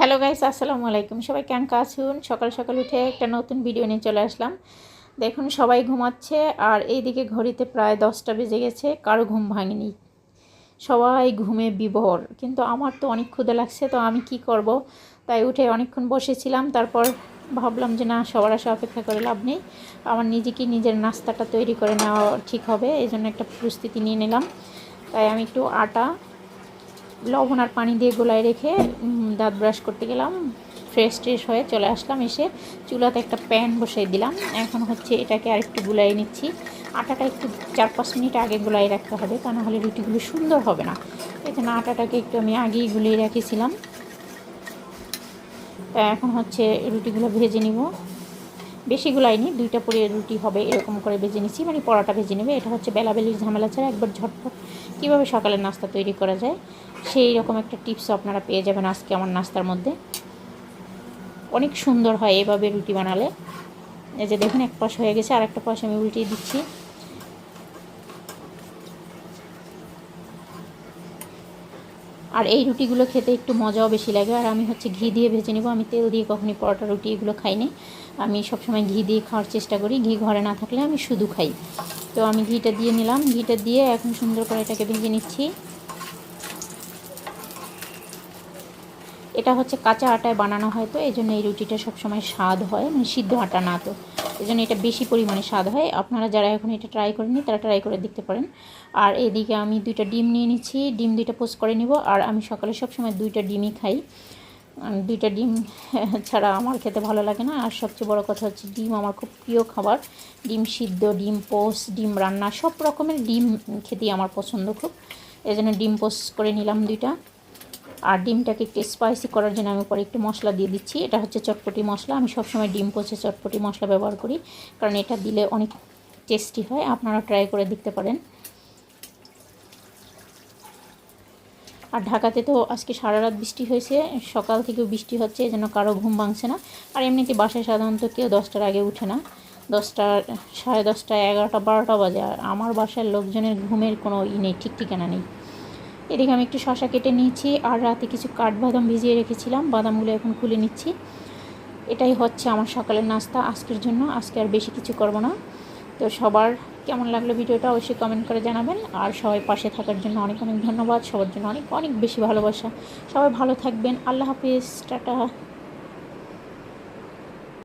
Hello guys, আসসালামু আলাইকুম। সবাই কেমন আছুন? সকাল সকাল উঠে একটা নতুন ভিডিও নিয়ে চলে আসলাম। দেখুন, সবাই ঘুমাচ্ছে আর এইদিকে ঘড়িতে প্রায় দশটা বেজে গেছে, কারও ঘুম ভাঙেনি। সবাই ঘুমে বিভোর, কিন্তু আমার তো অনেক ক্ষুদে লাগছে, তো আমি কি করব? তাই উঠে অনেকক্ষণ বসেছিলাম, তারপর ভাবলাম যে না, সবার আসা অপেক্ষা করে লাভ নেই। আমার নিজেকে নিজের নাস্তাটা তৈরি করে নেওয়া ঠিক হবে এই জন্য একটা প্রস্তুতি নিয়ে নিলাম। তাই আমি একটু আটা লবণ আর পানি দিয়ে গোলায় রেখে দাঁত ব্রাশ করতে গেলাম। ফ্রেশ ট্রেশ হয়ে চলে আসলাম, এসে চুলাতে একটা প্যান বসাই দিলাম। এখন হচ্ছে এটাকে আর একটু গুলাই নিচ্ছি। আটাটা একটু চার পাঁচ মিনিট আগে গুলাই রাখতে হবে, তা নাহলে রুটিগুলো সুন্দর হবে না। এই জন্য আটাটাকে একটু আমি আগেই গুলিয়ে রেখেছিলাম। তা এখন হচ্ছে রুটিগুলো ভেজে নিব। বেশি গুলাইনি দুইটা পরে রুটি হবে, এরকম করে ভেজে নিচ্ছি মানে পরোটা ভেজে নেবে, এটা হচ্ছে বেলাবেলির ঝামেলা ছাড়া একবার ঝটপট কীভাবে সকালের নাস্তা তৈরি করা যায়, সেই রকম একটা টিপস আপনারা পেয়ে যাবেন আজকে আমার নাস্তার মধ্যে। অনেক সুন্দর হয় এভাবে রুটি বানালে। এই যে দেখুন, এক পাশ হয়ে গেছে আর একটা পাশ আমি উল্টিয়ে দিচ্ছি। আর এই রুটিগুলো খেতে একটু মজাও বেশি লাগে। আর আমি হচ্ছে ঘি দিয়ে ভেজে নেব। আমি তেল দিয়ে কখনই পরোটা, রুটি এগুলো খাইনি আমি সবসময় ঘি দিয়ে খাওয়ার চেষ্টা করি। ঘি ঘরে না থাকলে আমি শুধু খাই। তো আমি ঘিটা দিয়ে নিলাম। ঘিটা দিয়ে এখন সুন্দর করে এটাকে ভেজে নিচ্ছি। এটা হচ্ছে কাঁচা আটায় বানানো হয় তো, এই জন্য এই রুটিটা সবসময় স্বাদ হয়। মানে সিদ্ধ আটা না তো। এই জন্য এটা বেশি পরিমাণে স্বাদ হয়। আপনারা যারা এখন এটা ট্রাই করেনি তারা ট্রাই করে দেখতে পারেন। আর এদিকে আমি দুইটা ডিম নিয়ে নিচ্ছি। ডিম দুইটা পোস্ট করে নিব। আর আমি সকালে সবসময় দুইটা ডিমই খাই। দুইটা ডিম ছাড়া আমার খেতে ভালো লাগে না। আর সবচেয়ে বড় কথা হচ্ছে ডিম আমার খুব প্রিয় খাবার। ডিম সিদ্ধ, ডিম পোস্ট, ডিম রান্না, সব রকমের ডিম খেতেই আমার পছন্দ খুব। এই জন্য ডিম পোস্ট করে নিলাম দুইটা। আর ডিমটাকে একটু স্পাইসি করার জন্য আমি পরে একটু মশলা দিয়ে দিচ্ছি। এটা হচ্ছে চটপটি মশলা। আমি সবসময় ডিম পোচে চটপটি মশলা ব্যবহার করি, কারণ এটা দিলে অনেক টেস্টি হয়। আপনারা ট্রাই করে দেখতে পারেন। আর ঢাকাতে তো আজকে সারা রাত বৃষ্টি হয়েছে। সকাল থেকেও বৃষ্টি হচ্ছে জন্য কারও ঘুম ভাঙছে না। আর এমনিতে বাসায় সাধারণত কেউ দশটার আগে উঠে না। দশটা, সাড়ে দশটা, এগারোটা, বারোটা বাজে। আর আমার বাসার লোকজনের ঘুমের কোনো ই নেই, ঠিক ঠিকানা নেই। এদিকে আমি একটু শশা কেটে নিয়েছি আর রাতে কিছু কাঠবাদাম ভিজিয়ে রেখেছিলাম। বাদামগুলো এখন খুলে নিচ্ছি। এটাই হচ্ছে আমার সকালের নাস্তা আজকের জন্য। আজকে আর বেশি কিছু করব না। তো সবার কেমন লাগল ভিডিওটা অবশ্যই কমেন্ট করে জানাবেন। আর সবাই পাশে থাকার জন্য অনেক অনেক ধন্যবাদ। সবার জন্য অনেক অনেক বেশি ভালোবাসা। সবাই ভালো থাকবেন। আল্লাহ হাফিজ। টাটা।